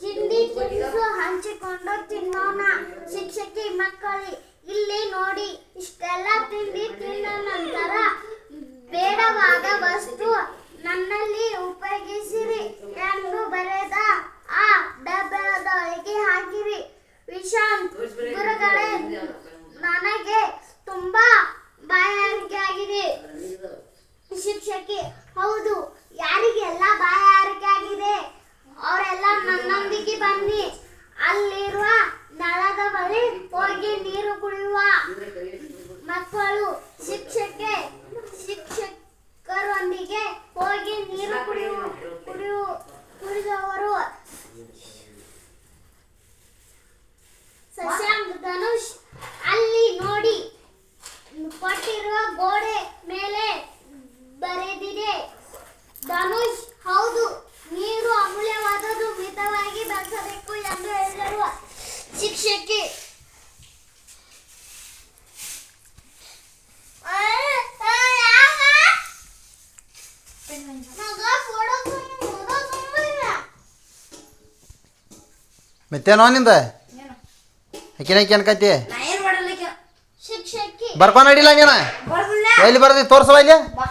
ತಿಂಡಿ ತಿನಿಸು ಹಂಚಿಕೊಂಡು ತಿನ್ನೋಣ. ಶಿಕ್ಷಕಿ ಮಕ್ಕಳಿ ಇಲ್ಲಿ ನೋಡಿ ಇಷ್ಟೆಲ್ಲ ತಿಂಡಿ ತಿಂದ ನಂತರ ಬೇಡವಾದ ವಸ್ತು ನನ್ನಲ್ಲಿ ಉಪಯೋಗಿಸಿರಿ ಎಂದು ಬರೆದ ಆ ಡಬ್ಬದೊಳಗೆ ಹಾಕಿರಿ. ವಿಶಾಂತ್ ಗುರುಗಳೇ ಮಕ್ಕಳು ಶಿಕ್ಷಕ ಶಿಕ್ಷಕರೊಂದಿಗೆ ಹೋಗಿ ನೀರು ಕುಡಿಯುವ ಕುಡಿಯು ಕುಡಿದವರು ಶಶಾಂಕ್ ಧನುಷ್ ಅಲ್ಲಿ ನೋಡಿ ಕೊಟ್ಟಿರುವ ಗೋಡೆ ಮೇಲೆ ಬರೆದಿದೆ ಧನುಷ್ ಹೌದು ನೀರು ಅಮೂಲ್ಯವಾದದ್ದು ಮಿತವಾಗಿ ಬಳಸಬೇಕು ಎಂದು ಹೇಳಿದರು ಶಿಕ್ಷಕಿ ಮತ್ತೇನೋ ನಿಂದ? ಆಕಿ ಅನ್ಕತಿ ಬರ್ಕೊಂಡ್ ನಡಿಲ್ಲ ನೀನ? ಎಲ್ಲಿ ಬರ್ದಿ? ತೋರ್ಸವ ಇಲ್ಲಿ? ಬಾ.